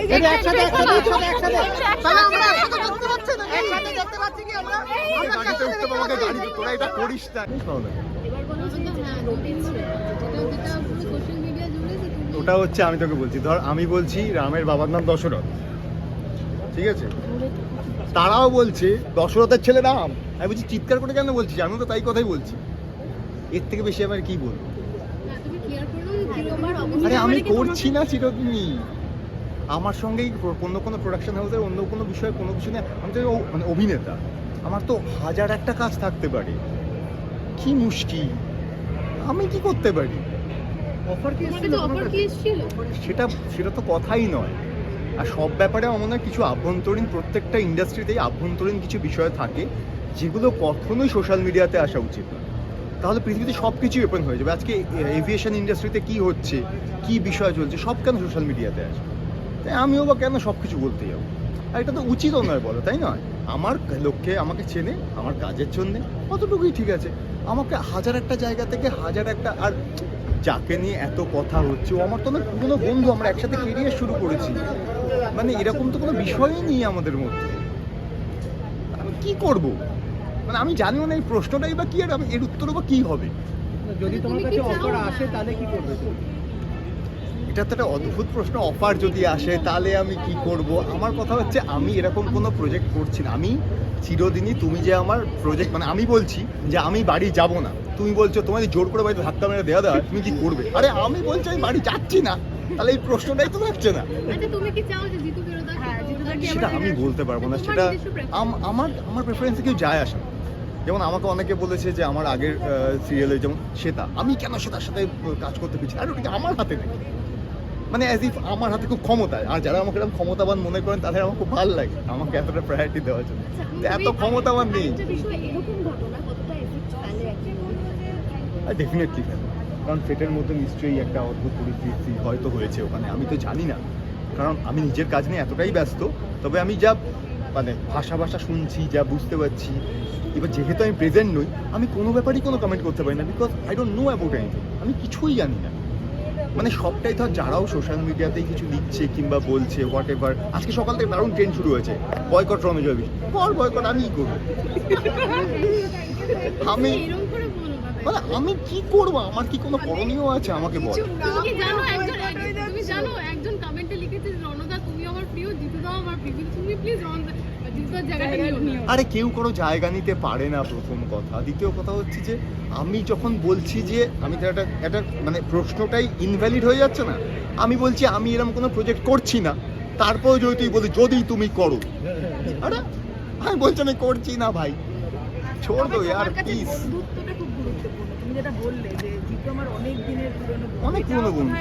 এই যে একসাথে একসাথে একসাথে। একসাথে আমরা একসাথে দেখতে পাচ্ছি না একসাথে দেখতে পাচ্ছি কি আমরা? আমরা গাড়িতে উঠতে পারব তোরা এটা করিস না হ্যাঁ ওটা হচ্ছে আমি তোকে বলছি ধর আমি বলছি রামের বাবার নাম দশরথ। ঠিক আছে? তারাও বলছে দশরথের ছেলে রাম। আমি বলছি চিৎকার করে কেন বলছিস? আমি তো তাই কথাই বলছি। এর থেকে বেশি আমার কি বলব? আরে আমি করছি না চিরদিনই। আমার সঙ্গেই অন্য কোনো প্রোডাকশন হাউসের অন্য কোনো বিষয়ে কোনো কিছু নেই আমি তো ও- মানে অভিনেতা। আমার তো হাজার একটা কাজ থাকতে পারে। কি মুশকিল। আমি কি করতে পারি? অফার কি এসেছিল সেটা সেটা তো কথাই নয়। আর সব ব্যাপারে আমার মনে হয় কিছু আভ্যন্তরীণ প্রত্যেকটা ইন্ডাস্ট্রিতেই আভ্যন্তরীণ কিছু বিষয় থাকে যেগুলো কখনোই সোশ্যাল মিডিয়াতে আসা উচিত না। তাহলে পৃথিবীতে সব কিছুই ওপেন হয়ে যাবে। আজকে এভিয়েশন ইন্ডাস্ট্রিতে কি হচ্ছে কি বিষয় চলছে সব কেন সোশ্যাল মিডিয়াতে আসে তাই আমিও বা কেন সব কিছু বলতে যাব? আর এটা তো উচিতও নয় বলো তাই নয়? আমার লোককে আমাকে চেনে আমার কাজের জন্যে কতটুকুই ঠিক আছে। আমাকে হাজার একটা জায়গা থেকে হাজার একটা আর যাকে নিয়ে এত কথা হচ্ছে ও আমার তো না পুরনো বন্ধু আমরা একসাথে কেরিয়ার শুরু করেছি। মানে এরকম তো কোনো বিষয়ই নেই আমাদের মধ্যে। আমি কি করব? মানে আমি জানিও না এই প্রশ্নটাই বা কি আর আমি এর উত্তরও বা কি হবে? যদি তোমার কাছে অফার আসে তাহলে কি করবে? এটা তো একটা অদ্ভুত প্রশ্ন অফার যদি আসে তাহলে আমি কি করব? আমার কথা হচ্ছে আমি এরকম কোনো প্রজেক্ট করছি না। আমি চিরদিনই তুমি যে আমার প্রজেক্ট মানে আমি বলছি যে আমি বাড়ি যাব না। তুমি বলছো তোমার জোর করে বাড়িতে ধাক্কা মেরে দেওয়া দেওয়া তুমি কি করবে? আরে আমি বলছি আমি বাড়ি যাচ্ছি না। তাহলে এই প্রশ্নটাই তো থাকছে না। আচ্ছা তুমি কি চাও যে জিতু ফেরত আসুক? হ্যাঁ, সেটা আমি বলতে পারব না সেটা আম- আমার আমার প্রেফারেন্সে কেউ যায় আসে যেমন আমাকে অনেকে বলেছে যে আমার আগের সিরিয়ালে যেমন শ্বেতা। আমি কেন শ্বেতার সাথে কাজ করতে পেরেছি আর ওটা আমার হাতে নেই মানে অ্যাজ ইফ আমার হাতে খুব ক্ষমতা। আর যারা আমাকে এরকম ক্ষমতাবান মনে করেন তাদের আমার খুব ভালো লাগে। আমাকে এতটা প্রায়োরিটি দেওয়ার জন্য। আচ্ছা, তো এত ক্ষমতাবান নেই? ডেফিনেটলি কারণ সেটের মধ্যে নিশ্চয়ই একটা অদ্ভুত পরিস্থিতি হয়তো হয়েছে ওখানে। আমি তো জানি না। কারণ আমি নিজের কাজ নিয়ে এতটাই ব্যস্ত তবে আমি যা মানে ভাষা ভাষা শুনছি যা বুঝতে পারছি এবার যেহেতু আমি প্রেজেন্ট নই আমি কোনো ব্যাপারেই কোনো কমেন্ট করতে পারি না because I don't know about anything আমি কিছুই জানি না। মানে সবটাই ধর যারাও সোশ্যাল মিডিয়াতেই কিছু লিখছে কিংবা বলছে হোয়াট এভার আজকে সকাল থেকে দারুণ ট্রেন শুরু হয়েছে। বয়কট রণজয় বিশ কর বয়কট করব আমি এরকম করে বলো মানে আমি কি করব? আমার কি কোনো করণীয় আছে? আমাকে বল। তুমি জানো একজন তুমি জানো একজন কমেন্টে লিখেছে রণদা, তুমি আমার প্রিয় জিতুদাও আমার প্রিয় তুমি প্লিজ রণদা আরে কেউ কোনো জায়গা নিতে পারে না প্রথম কথা। দ্বিতীয় কথা হচ্ছে যে আমি যখন বলছি যে আমি তো একটা একটা মানে প্রশ্নটাই ইনভ্যালিড হয়ে যাচ্ছে না। আমি বলছি আমি এরকম কোনো প্রজেক্ট করছি না। তারপরে যদি তুই বলি যদি তুমি করো। আরে আমি বলছি আমি করছি না ভাই। ছোড় দো ইয়ার প্লিজ বন্ধুত্বটা খুব গুরুত্বপূর্ণ। তুমি যেটা বললে যে জিতু আমার অনেক দিনের পুরনো বন্ধু।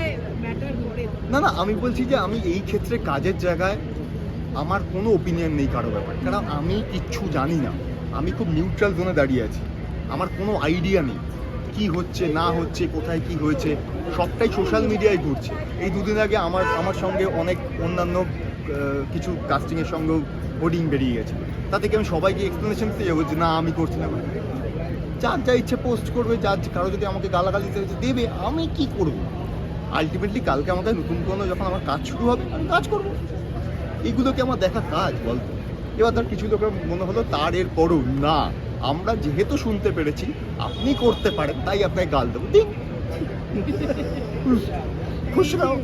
না না আমি বলছি যে আমি এই ক্ষেত্রে কাজের জায়গায় আমার কোনো ওপিনিয়ন নেই কারও ব্যাপারে। কারণ আমি কিচ্ছু জানি না। আমি খুব নিউট্রাল জোনে দাঁড়িয়ে আছি। আমার কোনো আইডিয়া নেই। কি হচ্ছে, না হচ্ছে, কোথায় কি হয়েছে, সবটাই সোশ্যাল মিডিয়ায় ঘুরছে। এই দুদিন আগে আমার আমার সঙ্গে অনেক অন্যান্য কিছু কাস্টিংয়ের সঙ্গেও হোর্ডিং বেরিয়ে গেছে। তা থেকে আমি সবাইকে এক্সপ্লেনেশন দিতে যাব যে, না, আমি করছি না। যার যা ইচ্ছে পোস্ট করবে, যার কারও যদি আমাকে গালাগালি দিতে দেবে, আমি কি করব? আলটিমেটলি কালকে আমাকে নতুন কোনো যখন আমার কাজ শুরু হবে, আমি কাজ করব। এইগুলো কি আমার দেখা কাজ বলতো এবার ধর কিছু লোকের মনে হলো তার এর পরও না আমরা যেহেতু শুনতে পেরেছি আপনি করতে পারেন তাই আপনাকে গাল দেবো। দিন খুশি নাও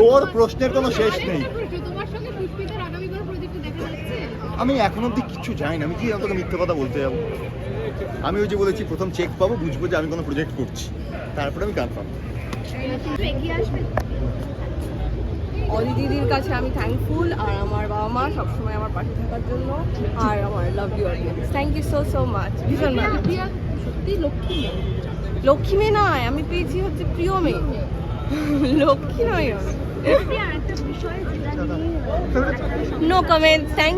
তোর প্রশ্নের কোনো শেষ নেই। আমি এখন অব্দি কিচ্ছু জানি না আমি কি তোকে মিথ্যে কথা বলতে যাব? আমি ওই যে বলেছি প্রথম চেক পাবো বুঝব যে আমি কোনো প্রজেক্ট করছি। তারপরে আমি এগিয়ে আসবে। অলি দিদির কাছে আমি থ্যাঙ্কফুল আর আমার বাবা মা সবসময় আমার পাশে থাকার জন্য আর আমার love you audience thank you so so much ভীষণ সত্যি লক্ষ্মী মেয়ে। লক্ষ্মী মেয়ে নয় আমি পেয়েছি হচ্ছে প্রিয় মেয়ে। লক্ষ্মী নিয়ে। No comment thank